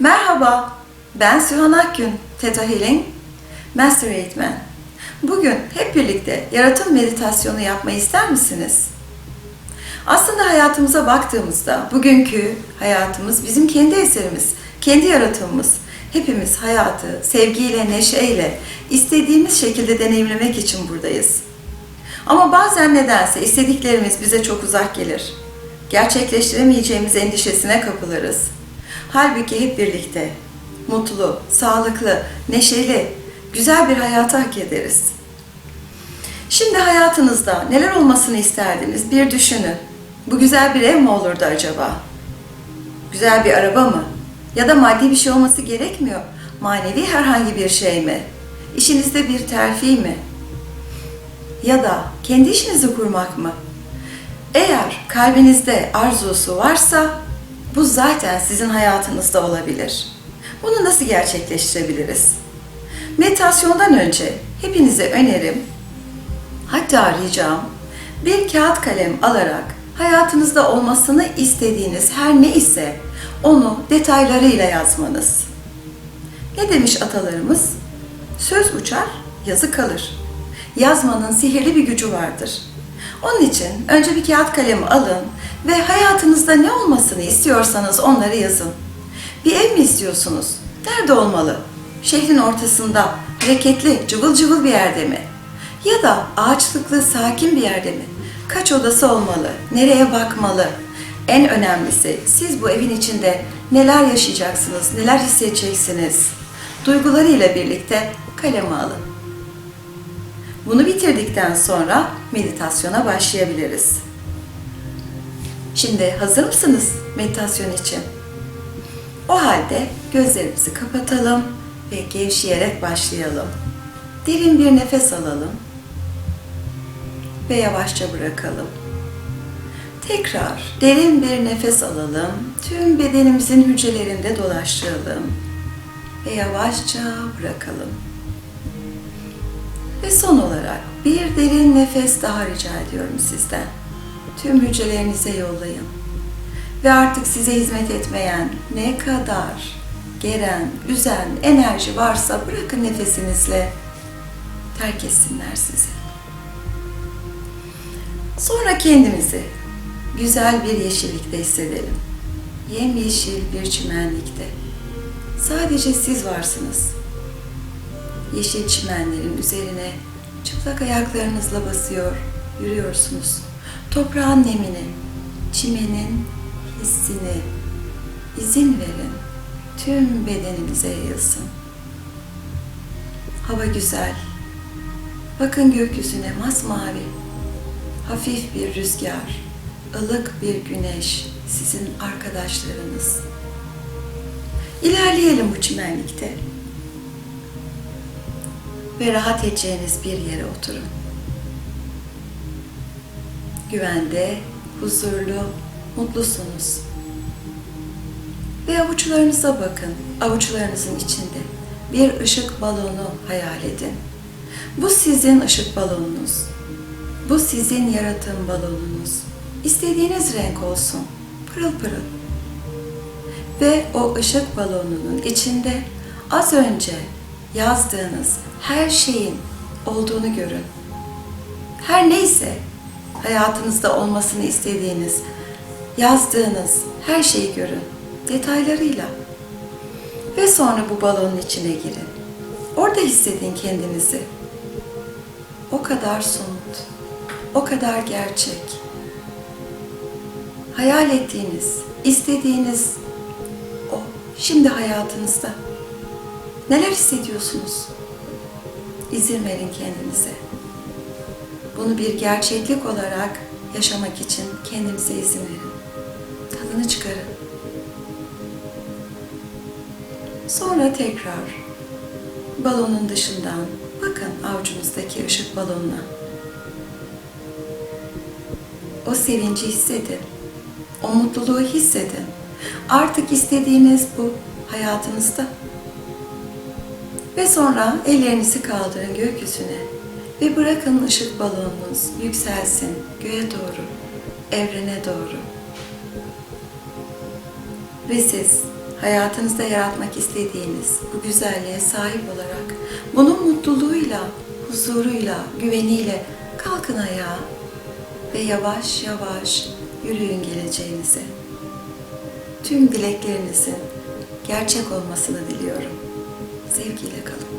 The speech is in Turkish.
Merhaba, ben Sühan Akgün, Theta Healing Master Eğitmen. Bugün hep birlikte yaratım meditasyonu yapmayı ister misiniz? Aslında hayatımıza baktığımızda bugünkü hayatımız bizim kendi eserimiz, kendi yaratımımız. Hepimiz hayatı sevgiyle, neşeyle, istediğimiz şekilde deneyimlemek için buradayız. Ama bazen nedense istediklerimiz bize çok uzak gelir. Gerçekleştiremeyeceğimiz endişesine kapılırız. Halbuki hep birlikte mutlu, sağlıklı, neşeli, güzel bir hayatı hak ederiz. Şimdi hayatınızda neler olmasını isterdiniz bir düşünün. Bu güzel bir ev mi olurdu acaba? Güzel bir araba mı? Ya da maddi bir şey olması gerekmiyor. Manevi herhangi bir şey mi? İşinizde bir terfi mi? Ya da kendi işinizi kurmak mı? Eğer kalbinizde arzusu varsa bu zaten sizin hayatınızda olabilir. Bunu nasıl gerçekleştirebiliriz? Meditasyondan önce hepinize önerim, hatta ricam bir kağıt kalem alarak hayatınızda olmasını istediğiniz her ne ise onu detaylarıyla yazmanız. Ne demiş atalarımız? Söz uçar, yazı kalır. Yazmanın sihirli bir gücü vardır. Onun için önce bir kağıt kalem alın ve hayatınızda ne olmasını istiyorsanız onları yazın. Bir ev mi istiyorsunuz? Nerede olmalı? Şehrin ortasında, hareketli, cıvıl cıvıl bir yerde mi? Ya da ağaçlıklı, sakin bir yerde mi? Kaç odası olmalı? Nereye bakmalı? En önemlisi siz bu evin içinde neler yaşayacaksınız, neler hissedeceksiniz? Duygularıyla birlikte kaleme alın. Bunu bitirdikten sonra meditasyona başlayabiliriz. Şimdi hazır mısınız meditasyon için? O halde gözlerimizi kapatalım ve gevşeyerek başlayalım. Derin bir nefes alalım ve yavaşça bırakalım. Tekrar derin bir nefes alalım. Tüm bedenimizin hücrelerinde dolaştıralım ve yavaşça bırakalım. Ve son olarak bir derin nefes daha rica ediyorum sizden. Tüm hücrelerinize yollayın. Ve artık size hizmet etmeyen ne kadar gelen, üzen enerji varsa bırakın nefesinizle terk etsinler sizi. Sonra kendimizi güzel bir yeşillikte hissedelim. Yemyeşil bir çimenlikte. Sadece siz varsınız. Yeşil çimenlerin üzerine çıplak ayaklarınızla basıyor, yürüyorsunuz. Toprağın nemini, çimenin hissini izin verin. Tüm bedeninize yayılsın. Hava güzel. Bakın gökyüzüne masmavi. Hafif bir rüzgar, ılık bir güneş sizin arkadaşlarınız. İlerleyelim bu çimenlikte. Ve rahat edeceğiniz bir yere oturun. Güvende, huzurlu, mutlusunuz. Ve avuçlarınıza bakın. Avuçlarınızın içinde bir ışık balonu hayal edin. Bu sizin ışık balonunuz. Bu sizin yaratım balonunuz. İstediğiniz renk olsun. Pırıl pırıl. Ve o ışık balonunun içinde az önce yazdığınız her şeyin olduğunu görün. Her neyse hayatınızda olmasını istediğiniz, yazdığınız her şeyi görün detaylarıyla. Ve sonra bu balonun içine girin. Orada hissedin kendinizi. O kadar somut, o kadar gerçek. Hayal ettiğiniz, istediğiniz o şimdi hayatınızda. Neler hissediyorsunuz? İzin verin kendinize. Bunu bir gerçeklik olarak yaşamak için kendinize izin verin. Tadını çıkarın. Sonra tekrar balonun dışından bakın avucunuzdaki ışık balonuna. O sevinci hissedin. O mutluluğu hissedin. Artık istediğiniz bu hayatınızda. Ve sonra ellerinizi kaldırın gökyüzüne ve bırakın ışık balonunuz yükselsin göğe doğru, evrene doğru. Ve siz hayatınızda yaratmak istediğiniz bu güzelliğe sahip olarak bunun mutluluğuyla, huzuruyla, güveniyle kalkın ayağa ve yavaş yavaş yürüyün geleceğinize. Tüm dileklerinizin gerçek olmasını diliyorum. Sevgiyle kalın.